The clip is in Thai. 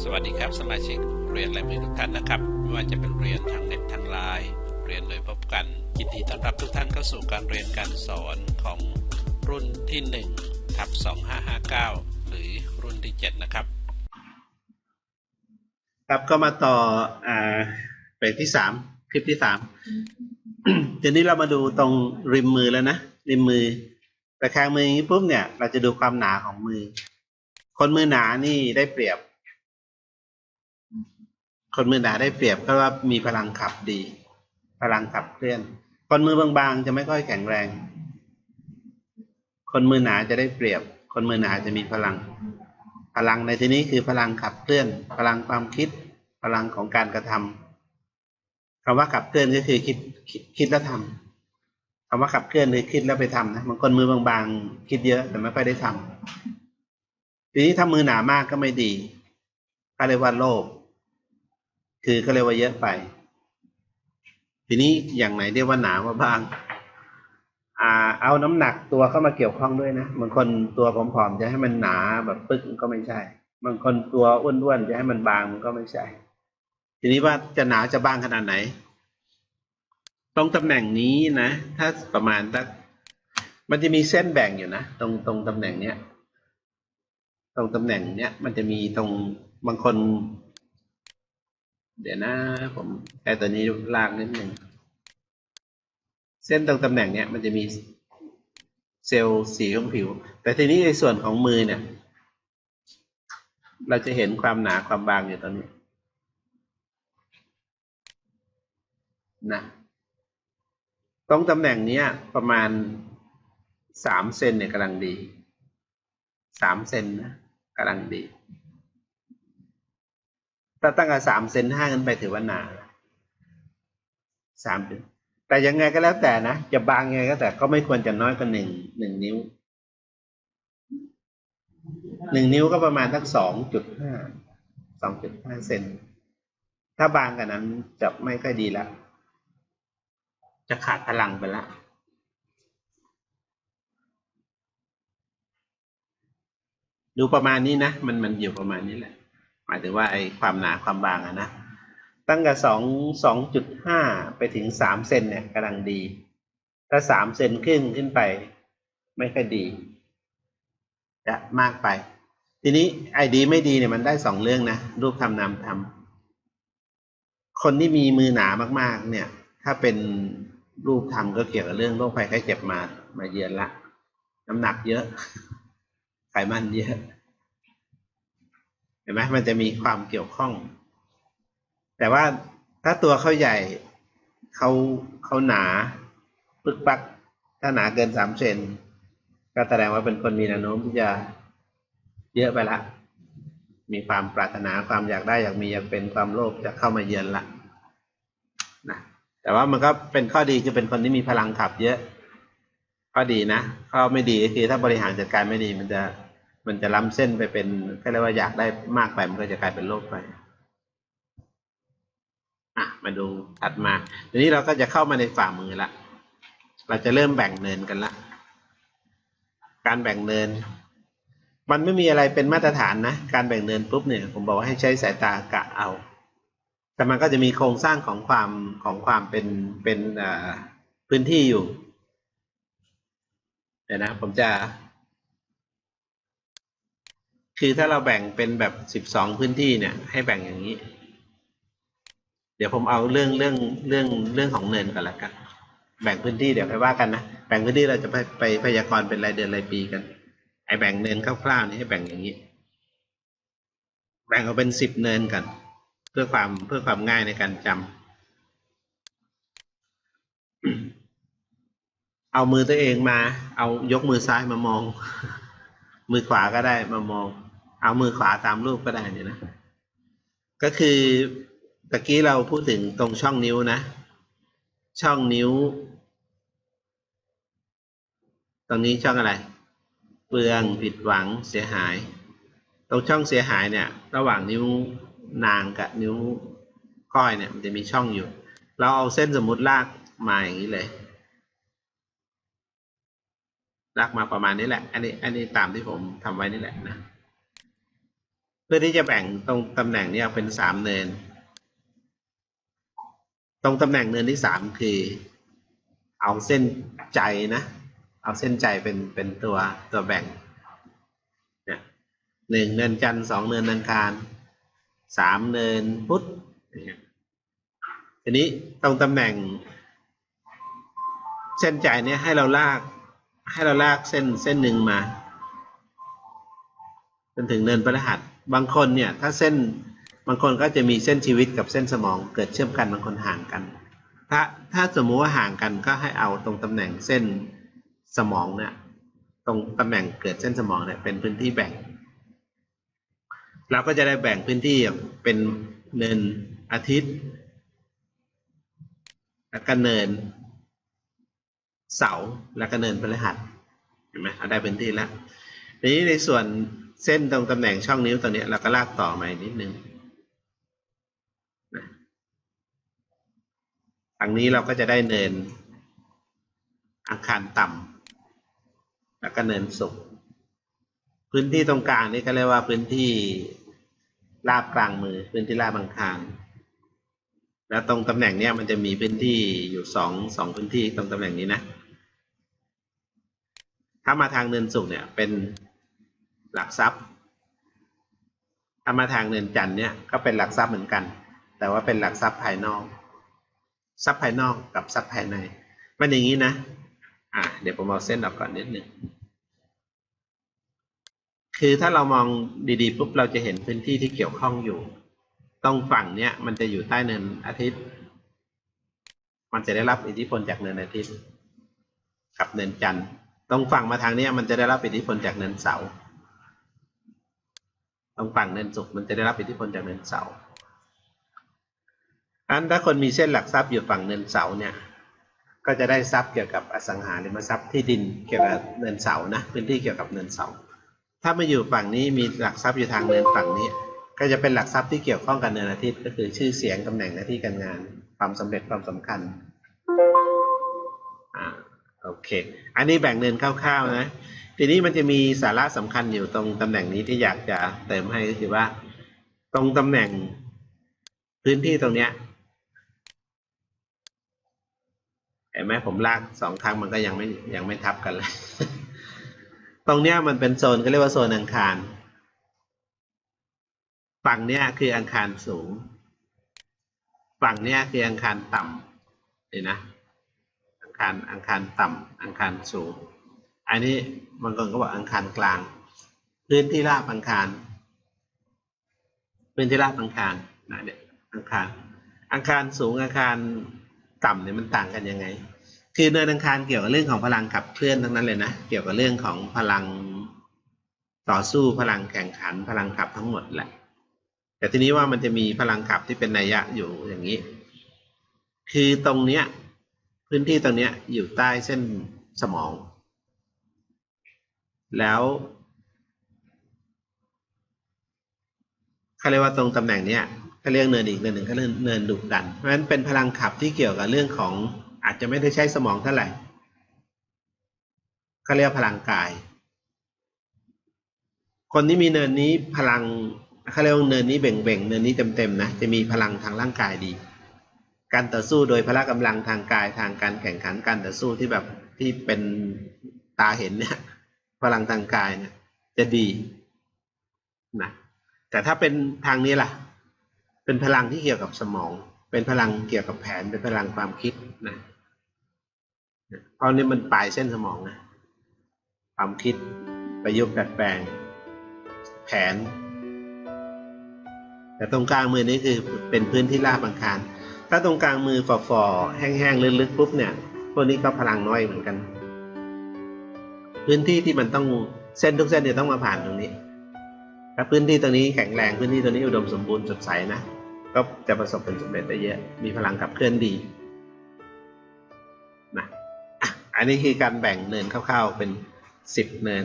สวัสดีครับสมาชิกเรียนลายมือทุกท่านนะครับ ไม่ว่าจะเป็นเรียนทางเน็ตทางไลน์เรียนโดยพบกันยินดีต้อนรับทุกท่านเข้าสู่การเรียนการสอนของรุ่นที่1ทับ2559 หรือรุ่นที่ 7 นะครับ ครับก็มาต่ออ่าเบรกที่สามคลิปที่สามทีนี้เรามาดูตรงริมมือแล้วนะ ริมมือตะแคงมืออย่างนี้ปุ๊บเนี่ย เราจะดูความหนาของมือ คนมือหนานี่ได้เปรียบ คนมือหนาได้เปรียบเพราะว่ามีพลังขับดี พลังขับเคลื่อน คนมือบางๆจะไม่ค่อยแข็งแรง คนมือหนาจะได้เปรียบ คนมือหนาจะมีพลัง พลังในที่นี้คือพลังขับเคลื่อน พลังความคิด พลังของการกระทำคำว่าขับเคลื่อนก็คือคิดคิดคิดแล้วทำคำว่าขับเคลื่อนคือคิดแล้วไปทำนะบางคนมือบางๆ คิดเยอะแต่ไม่ค่อยได้ทำทีนี้ถ้ามือหนามากก็ไม่ดีก็เรียกว่าโลภ คือก็เรียกว่าเยอะไป ทีนี้อย่างไหนเรียกว่าหนาว่าบางอ่า เอาน้ำหนักตัวเข้ามาเกี่ยวข้องด้วยนะบางคนตัวผอมๆจะให้มันหนาแบบปึ๊กก็ไม่ใช่บางคนตัวอ้วนๆจะให้มันบางมันก็ไม่ใช่ ทีนี้ว่าจะหนาจะบางขนาดไหน ตรงตำแหน่งนี้นะ ถ้าประมาณสักมันจะมีเส้นแบ่งอยู่นะตรงตรงตำแหน่งเนี้ย ตรงตำแหน่งเนี้ยมันจะมีตรงบางคน เดี๋ยวนะผมแค่ตัวนี้ลากนิดหนึ่ง เส้นตรงตำแหน่งเนี้ยมันจะมีเซลล์สีของผิว แต่ทีนี้ในส่วนของมือเนี่ย เราจะเห็นความหนาความบางอยู่ตรงนี้นะตรงตำแหน่งเนี้ยประมาณสามเซนเนี่ยกำลังดีสามเซนนะกำลังดี ถ้าตั้งแต่สามเซนห้าขึ้นไปถือว่าหนาสามแต่ยังไงก็แล้วแต่นะจะบางยังไงก็แต่ก็ไม่ควรจะน้อยกว่าหนึ่งหนึ่งนิ้วหนึ่งนิ้วก็ประมาณสักสองจุดห้าสองจุดห้าเซนถ้าบางกว่านั้นจะไม่ค่อยดีแล้วจะขาดพลังไปแล้วดูประมาณนี้นะ มันมันอยู่ประมาณนี้แหละ มายถึงว่าไอ้ความหนาความบางอะนะตั้งแต่สองสองจุดห้าไปถึงสามเซนเนี่ยกำลังดี ถ้าสามเซนขึ้นขึ้นไป ไม่ค่อยดี จะมากไป ทีนี้ไอ้ดีไม่ดีเนี่ยมันได้สองเรื่องนะ รูปทำนามทำคนที่มีมือหนามากๆ เนี่ย ถ้าเป็นรูปทำก็เกี่ยวกับเรื่องโรคภัยไข้เจ็บมา มาเยือนละ น้ำหนักเยอะ ไขมันเยอะ ห็นไหมมันจะมีความเกี่ยวข้อง แต่ว่าถ้าตัวเขาใหญ่เขาเขาหนาปึกปัก ถ้าหนาเกินสามเซนก็แสดงว่าเป็นคนมีแนวโน้มที่จะเยอะไปละ มีความปรารถนาความอยากได้อยากมีอยากเป็นความโลภจะเข้ามาเยือนละนะแต่ว่ามันก็เป็นข้อดีคือเป็นคนที่มีพลังขับเยอะ ข้อดีนะข้อไม่ดีก็คือถ้าบริหารจัดการไม่ดีมันจะ มันจะล้ำเส้นไปเป็นก็เรียกว่าอยากได้มากไปมันก็จะกลายเป็นโรคไปอะมาดูถัดมาทีนี้เราก็จะเข้ามาในฝ่ามือละเราจะเริ่มแบ่งเนินกันละการแบ่งเนิน มันไม่มีอะไรเป็นมาตรฐานนะการแบ่งเนินปุ๊บเนี่ย ผมบอกว่าให้ใช้สายตากะเอา แต่มันก็จะมีโครงสร้างของความของความเป็นเป็นพื้นที่อยู่เดี๋ยวนะ ผมจะ คือถ้าเราแบ่งเป็นแบบสิบสองพื้นที่เนี่ย ให้แบ่งอย่างนี้ เดี๋ยวผมเอาเรื่องเรื่องเรื่องเรื่องของเนินก่อนละกัน แบ่งพื้นที่เดี๋ยวไปว่ากันนะ แบ่งพื้นที่เราจะไปไปพยากรณ์เป็นรายเดือนรายปีกัน ไอแบ่งเนินคร่าวๆนี่ให้แบ่งอย่างนี้ แบ่งเอาเป็นสิบเนินกัน เพื่อความเพื่อความง่ายในการจำเอามือตัวเองมา เอายกมือซ้ายมามอง มือขวาก็ได้มามอง เอามือขวาตามรูปก็ได้เนี่ยนะ ก็คือตะกี้เราพูดถึงตรงช่องนิ้วนะ ช่องนิ้ว ตรงนี้ช่องอะไรเปลืองผิดหวังเสียหาย ตรงช่องเสียหายเนี่ย ระหว่างนิ้วนางกับนิ้วก้อยเนี่ย มันจะมีช่องอยู่ เราเอาเส้นสมมุติลากมาอย่างนี้เลย ลากมาประมาณนี้แหละ อันนี้อันนี้ตามที่ผมทำไว้นี่แหละนะ เพื่อที่จะแบ่งตรงตำแหน่งเนี้เป็นสามเนิน ตรงตำแหน่งเนินที่สามคือ เอาเส้นใจนะ เอาเส้นใจเป็นเป็นตัวตัวแบ่งเนี่ยหนึ่งเนินจันทร์สองเนินอังคารสามเนินพุธทีนี้ตรงตำแหน่ง เส้นใจเนี่ยให้เราลาก ให้เราลากเส้นเส้นหนึ่งมา จนถึงเนินพฤหัสบางคนเนี่ย ถ้าเส้นบางคนก็จะมีเส้นชีวิตกับเส้นสมองเกิดเชื่อมกันบางคนห่างกัน ถ้าถ้าสมมุติว่าห่างกันก็ให้เอาตรงตำแหน่งเส้นสมองเนี่ยตรงตำแหน่งเกิดเส้นสมองเนี่ยเป็นพื้นที่แบ่ง เราก็จะได้แบ่งพื้นที่เป็นเนินอาทิตย์แล้วก็เนิน เสาแล้วก็เนินพฤหัสเห็นไหมเราได้พื้นที่แล้วทีนี้ในส่วนเส้นตรงตำแหน่งช่องนิ้วตัวนี้เราก็ลากต่อมาอีกนิดนึงทางนี้เราก็จะได้เนินอาคารต่ำแล้วก็เนินสูงพื้นที่ตรงกลางนี่ก็เรียกว่าพื้นที่ราบกลางมือ พื้นที่ราบอังคารแล้วตรงตำแหน่งเนี้ยมันจะมีพื้นที่อยู่สองสองพื้นที่ตรงตำแหน่งนี้นะ ถ้ามาทางเนินสูงเนี่ยเป็นหลักทรัพย์ถ้ามาทางเนินจันทร์เนี่ยก็เป็นหลักทรัพย์เหมือนกัน แต่ว่าเป็นหลักทรัพย์ภายนอก ทรัพย์ภายนอกกับทรัพย์ภายใน มันอย่างนี้นะ อ่าเดี๋ยวผมเอาเส้นออกก่อนนิดหนึ่งคือถ้าเรามองดีๆปุ๊บเราจะเห็นพื้นที่ที่เกี่ยวข้องอยู่ ตรงฝั่งเนี้ยมันจะอยู่ใต้เนินอาทิตย์ มันจะได้รับอิทธิพลจากเนินอาทิตย์ กับเนินจันทร์ ตรงฝั่งมาทางนี้มันจะได้รับอิทธิพลจากเนินเสาตรงฝั่งเนินศุกร์มันจะได้รับอิทธิพลจากเนินเสาอันถ้าคนมีเส้นหลักทรัพย์อยู่ฝั่งเนินเสาเนี่ย ก็จะได้ทรัพย์เกี่ยวกับอสังหาริมทรัพย์ที่ดินเกี่ยวกับเนินเสานะพื้นที่เกี่ยวกับเนินเสา ถ้ามาอยู่ฝั่งนี้มีหลักทรัพย์อยู่ทางเนินฝั่งนี้ ก็จะเป็นหลักทรัพย์ที่เกี่ยวข้องกับเนินอาทิตย์ก็คือชื่อเสียงตำแหน่งหน้าที่การงาน ความสำเร็จความสำคัญ เค อันนี้แบ่งเนินคร่าวๆนะ ทีนี้มันจะมีสาระสำคัญอยู่ตรงตำแหน่งนี้ที่อยากจะเติมให้ก็คือว่า ตรงตำแหน่งพื้นที่ตรงเนี้ยเห็นไหมผมลากสองครั้งมันก็ยังไม่ยังไม่ทับกันเลย ตรงเนี้ยมันเป็นโซนก็เรียกว่าโซนอังคาร ฝั่งเนี้ยคืออังคารสูง ฝั่งเนี้ยคืออังคารต่ำเห็นนะาร อังคารต่ำอังคารสูง อันนี้บางคนก็บอกอังคารกลาง พื้นที่ราบอังคารพื้นที่ราบอังคารนะเนี่ยอังคารอังคารสูงอังคารต่ำเนี่ยมันต่างกันยังไง คือเนินอังคารเกี่ยวกับเรื่องของพลังขับเคลื่อนทั้งนั้นเลยนะเกี่ยวกับเรื่องของพลังต่อสู้พลังแข่งขัน พลังขับทั้งหมดแหละ แต่ทีนี้ว่ามันจะมีพลังขับที่เป็นนัยยะอยู่อย่างนี้ คือตรงเนี้ย พื้นที่ตรงนี้อยู่ใต้เส้นสมอง แล้วเขาเรียกว่าตรงตำแหน่งเนี้ยเขาเรียกเนินอีกเนินหนึ่งเขาเรียกเนินดุดัน เพราะฉะนั้นเป็นพลังขับที่เกี่ยวกับเรื่องของอาจจะไม่ได้ใช้สมองเท่าไหร่เขาเรียกพลังกาย คนที่มีเนินนี้พลังเขาเรียกว่าเนินนี้เบ่งๆเนินนี้เต็มๆนะจะมีพลังทางร่างกายดี การต่อสู้โดยพละกำลังทางกายทางการแข่งขันการต่อสู้ที่แบบที่เป็นตาเห็นเนี่ยพลังทางกายเนี่ยจะดีนะแต่ถ้าเป็นทางนี้ล่ะ เป็นพลังที่เกี่ยวกับสมอง เป็นพลังเกี่ยวกับแผนเป็นพลังความคิดนะเพราะนี่มันปลายเส้นสมองนะความคิดประยุกต์ดัดแปลง แผน แต่ตรงกลางมือนี้คือเป็นพื้นที่ราบังคาร ถ้าตรงกลางมือฝ่อๆแห้งๆลึกๆปุ๊บเนี่ยพวกนี้ก็พลังน้อยเหมือนกัน พื้นที่ที่มันต้องเส้นทุกเส้นเนี่ยต้องมาผ่านตรงนี้ ถ้าพื้นที่ตรงนี้แข็งแรงพื้นที่ตรงนี้อุดมสมบูรณ์สดใสนะก็จะประสบผลสำเร็จได้เยอะ มีพลังขับเคลื่อนดีนะอะอันนี้คือการแบ่งเนินคร่าวๆเป็นสิบเนิน